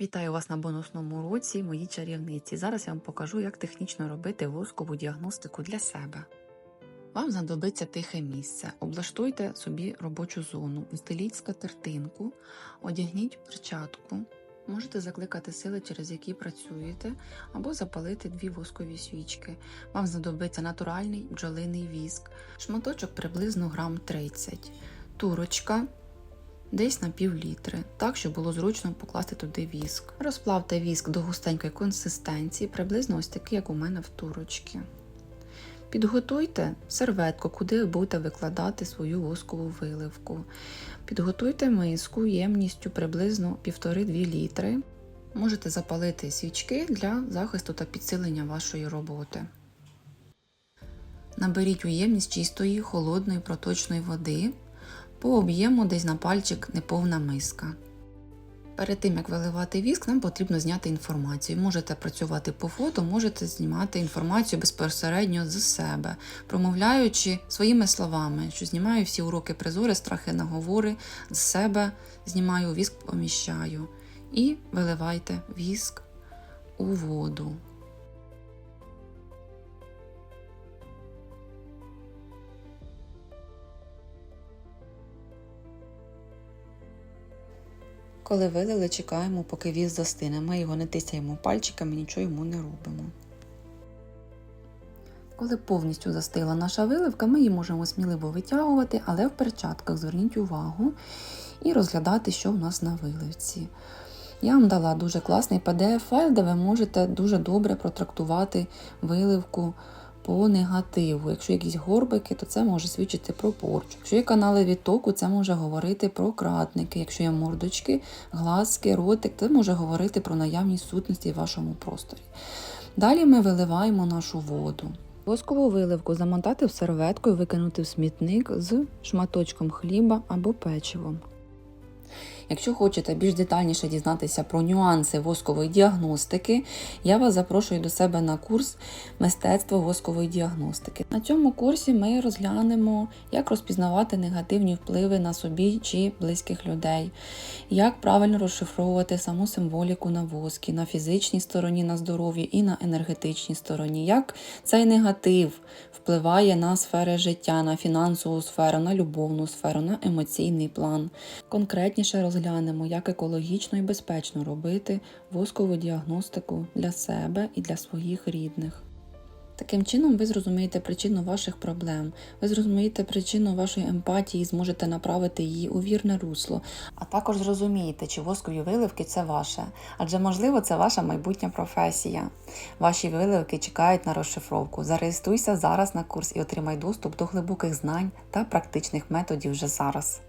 Вітаю вас на бонусному уроці, мої чарівниці. Зараз я вам покажу, як технічно робити воскову діагностику для себе. Вам знадобиться тихе місце. Облаштуйте собі робочу зону, устеліть скатертинку, одягніть перчатку. Можете закликати сили, через які працюєте, або запалити дві воскові свічки. Вам знадобиться натуральний бджолиний віск, шматочок приблизно грам 30, турочка десь на пів літри, так, щоб було зручно покласти туди віск. Розплавте віск до густенької консистенції, приблизно ось такий, як у мене в турочці. Підготуйте серветку, куди будете викладати свою воскову виливку. Підготуйте миску ємністю приблизно 1,5-2 літри. Можете запалити свічки для захисту та підсилення вашої роботи. Наберіть у ємність чистої, холодної проточної води. По об'єму десь на пальчик неповна миска. Перед тим як виливати віск, нам потрібно зняти інформацію. Можете працювати по фото, можете знімати інформацію безпосередньо з себе, промовляючи своїми словами, що знімаю всі уроки призори, страхи наговори з себе, знімаю віск, поміщаю. І виливайте віск у воду. Коли вилили, чекаємо, поки віз застине. Ми його не тисяємо пальчиками, нічого йому не робимо. Коли повністю застигла наша виливка, ми її можемо сміливо витягувати, але в перчатках зверніть увагу і розглядати, що в нас на виливці. Я вам дала дуже класний PDF-файл, де ви можете дуже добре протрактувати виливку по негативу. Якщо якісь горбики, то це може свідчити про порчу. Якщо є канали відтоку, це може говорити про кратники. Якщо є мордочки, глазки, ротик, це може говорити про наявність сутності в вашому просторі. Далі ми виливаємо нашу воду. Воскову виливку замотати в серветку і викинути в смітник з шматочком хліба або печивом. Якщо хочете більш детальніше дізнатися про нюанси воскової діагностики, я вас запрошую до себе на курс мистецтво воскової діагностики. На цьому курсі ми розглянемо, як розпізнавати негативні впливи на собі чи близьких людей, як правильно розшифровувати саму символіку на воскі, на фізичній стороні, на здоров'ї і на енергетичній стороні, як цей негатив впливає на сфери життя, на фінансову сферу, на любовну сферу, на емоційний план. Конкретніше розглянемо, як екологічно і безпечно робити воскову діагностику для себе і для своїх рідних. Таким чином, ви зрозумієте причину ваших проблем, ви зрозумієте причину вашої емпатії і зможете направити її у вірне русло, а також зрозумієте, чи воскові виливки це ваше, адже можливо це ваша майбутня професія. Ваші виливки чекають на розшифровку. Зареєструйся зараз на курс і отримай доступ до глибоких знань та практичних методів вже зараз.